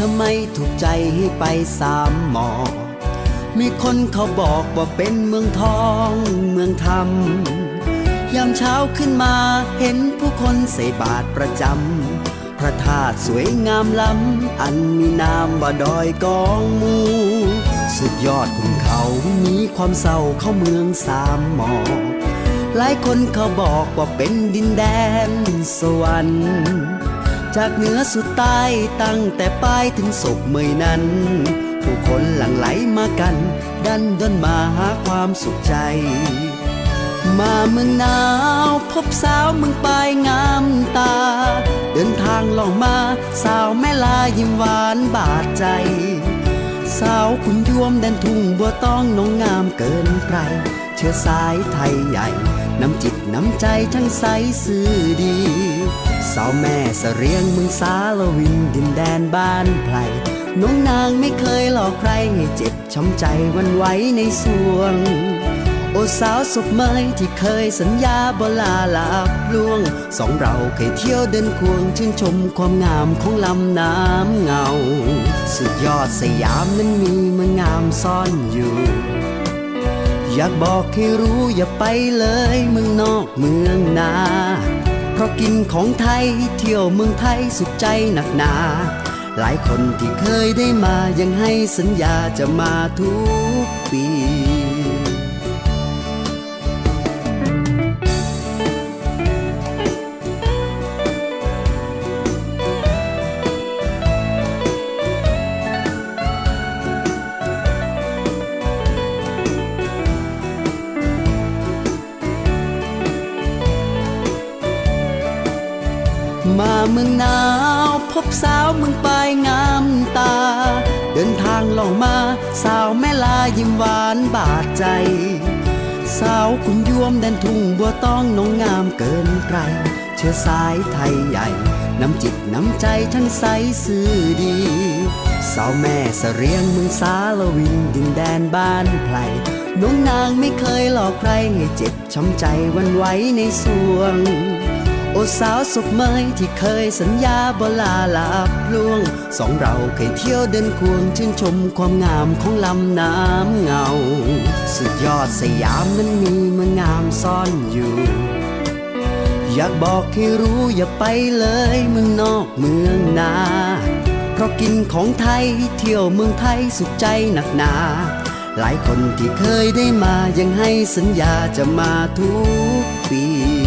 ทำไมถูกใจให้ไปสามหมอ มีคนเขาบอกว่าเป็นเมืองทองเมืองธรรม ยามเช้าขึ้นมาเห็นผู้คนใส่บาตรประจำ พระธาตุสวยงามล้ำ อันมีนามว่าดอยกองมู สุดยอดขุนเขามีความเศร้าเข้าเมืองสามหมอ หลายคนเขาบอกว่าเป็นดินแดนสวรรค์ จากเหนือสุดใต้ตั้งแต่ปลายถึงศกเมยนั้น ผู้คนหลั่งไหลมากัน ดันด้นมาหาความสุขใจ มาเมืองหนาว พบสาวเมืองปลายงามตา เดินทางล่องมาสาวแม่ลายิ้มหวานบาดใจ สาวคุณยวมแดนทุ่งบัวต้องน้องงามเกินใครเชื้อสายไทยใหญ่ น้ำจิตน้ำใจทั้งใสซื่อดี สาวแม่เสรียงเมืองสาลวินดินแดนบ้านไพรน้องนางไม่เคยหลอกใครให้เจ็บช้ำใจวันไหวในสวง โอสาวสุขเมยที่เคยสัญญาบลาลาบลวง สองเราเคยเที่ยวเดินควง ชื่นชมความงามของลำน้ำเงา สุดยอดสยามนั้นมีเมืองงามซ่อนอยู่ อยากบอกให้รู้อย่าไปเลยเมืองนอกเมืองนา เพราะกินของไทยเที่ยวเมืองไทยสุขใจหนักหนา หลายคนที่เคยได้มายังให้สัญญาจะมาทุกปี มาเมืองหนาว พบสาวเมืองปลายงามตา เดินทางล่องมาสาวแม่ลายิ้มหวานบาดใจ สาวคุณยวมแดนทุ่งบัวต้องน้องงามเกินใคร เชื้อสายไทยใหญ่ น้ำจิตน้ำใจทั้งใสซื่อดี สาวแม่เสเรียงเมืองสาลวินดินแดนบ้านไพรน้องนางไม่เคยหลอกใครให้เจ็บช้ำใจวันไหวในสวง โอสาวสุขเมยที่เคยสัญญาบลาลาบล่วง สองเราเคยเที่ยวเดินควงชื่นชมความงามของลำน้ำเงา สุดยอดสยามนั้นมีมืองงามซ่อนอยู่ อยากบอกให้รู้อย่าไปเลยเมืองนอกเมืองนาเพราะกินของไทยเที่ยวเมืองไทยสุขใจหนักหนาหลายคนที่เคยได้มายังให้สัญญาจะมาทุกปี